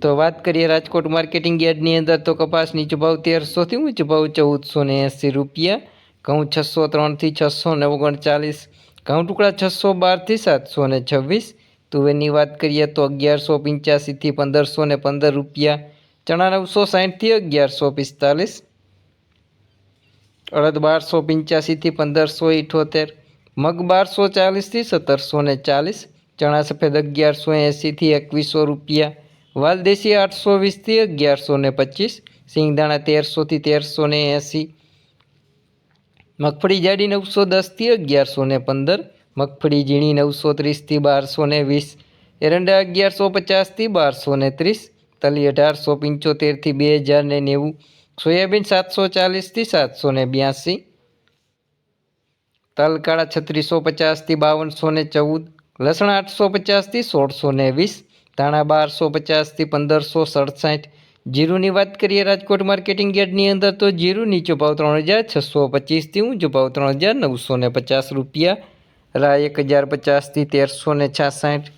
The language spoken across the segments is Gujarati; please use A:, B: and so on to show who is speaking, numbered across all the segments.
A: તો વાત કરીએ રાજકોટ માર્કેટિંગ યાર્ડની અંદર તો કપાસ નીચો ભાવ તેરસોથી ઊંચો ભાવ ચૌદસો ને એંસી રૂપિયા. ઘઉં છસો ત્રણથી છસો ને ઓગણચાલીસ, ઘઉં ટુકડા છસો બારથી સાતસો ને છવ્વીસ. તુવેરની વાત કરીએ તો અગિયારસો પંચ્યાસીથી પંદરસો ને પંદર રૂપિયા. ચણા નવસો સાહીઠથી અગિયારસો પિસ્તાલીસ. અડદ બારસો પંચ્યાસીથી પંદરસો ઇઠોતેર. મગ બારસો ચાલીસથી સત્તરસો ને ચાલીસ. ચણા સફેદ અગિયારસો એંસીથી એકવીસો રૂપિયા. વાલદેશી આઠસો વીસથી અગિયારસો ને પચીસ, સિંગદાણા તેરસોથી તેરસો ને એંસી, મગફળી જાડી નવસો દસથી અગિયારસો ને પંદર, મગફળી ઝીણી નવસો ત્રીસથી બારસો ને વીસ, એરંડા અગિયારસો પચાસથી બારસો ને ત્રીસ, તલી અઢારસો પંચોતેરથી બે હજાર ને નેવું, સોયાબીન સાતસો ચાલીસથી સાતસો ને બ્યાસી તલ છત્રીસો પચાસથી બાવનસો ને ચૌદ, લસણ આઠસો પચાસથી સોળસો ને વીસ ધાણા બારસો પચાસથી પંદરસો સડસઠ. જીરુની વાત કરીએ રાજકોટ માર્કેટિંગ યાર્ડની અંદર તો જીરું નીચો ભાવ ત્રણ હજાર છસો પચીસથી ઊંચો ભાવ ત્રણ હજાર નવસો ને પચાસ રૂપિયા. રા એક હજાર પચાસથી તેરસો ને છાસઠ.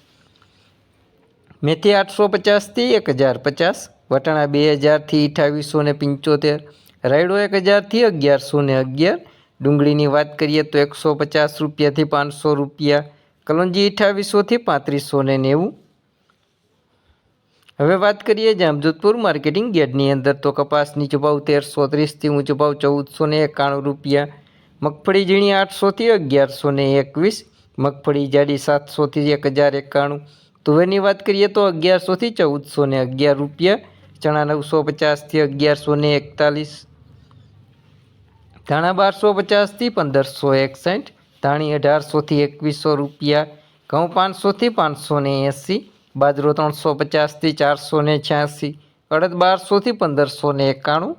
A: મેથી આઠસો પચાસથી એક હજાર પચાસ. વટાણા બે હજારથી અઠાવીસો ને પંચોતેર. રાયડો એક હજારથી અગિયારસો ને અગિયાર. ડુંગળીની વાત કરીએ તો એકસો પચાસ રૂપિયાથી પાંચસો રૂપિયા. કલોંજી અઠાવીસોથી પાંત્રીસો ને નેવું. હવે વાત કરીએ જામજોધપુર માર્કેટિંગ યાર્ડની અંદર, તો કપાસ નીચો તેરસો ત્રીસથી ઊંચો ભાવ ચૌદસો ને એકાણું રૂપિયા, મગફળી ઝીણી આઠસોથી અગિયારસો ને એકવીસ, મગફળી જાડી સાતસોથી એક હજાર એકાણું. તુવેરની વાત કરીએ તો અગિયારસોથી ચૌદસો ને અગિયાર રૂપિયા, ચણા નવસો પચાસથી અગિયારસો ને એકતાલીસ, ધાણા બારસો પચાસથી પંદરસો એકસઠ, ધાણી અઢારસોથી એકવીસો રૂપિયા, ઘઉં પાંચસોથી પાંચસો ને એંસી બાજરો ત્રણસો પચાસથી ચારસો ને છ્યાસી, અડદ બારસોથી પંદરસો ને એકાણું,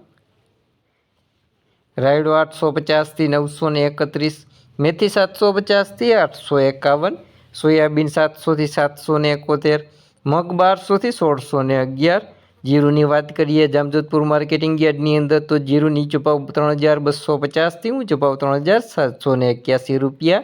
A: રાયડો આઠસો પચાસથી નવસો ને એકત્રીસ, મેથી સાતસો પચાસથી આઠસો એકાવન, સોયાબીન સાતસોથી સાતસો ને એકોતેર, મગ બારસોથી સોળસો ને અગિયાર. જીરુની વાત કરીએ જામજોધપુર માર્કેટિંગ યાર્ડની અંદર તો જીરુની ચૂપાવ ત્રણ હજાર બસો પચાસથી ઊંચો ભાવ ત્રણ હજાર સાતસો ને એક્યાસી રૂપિયા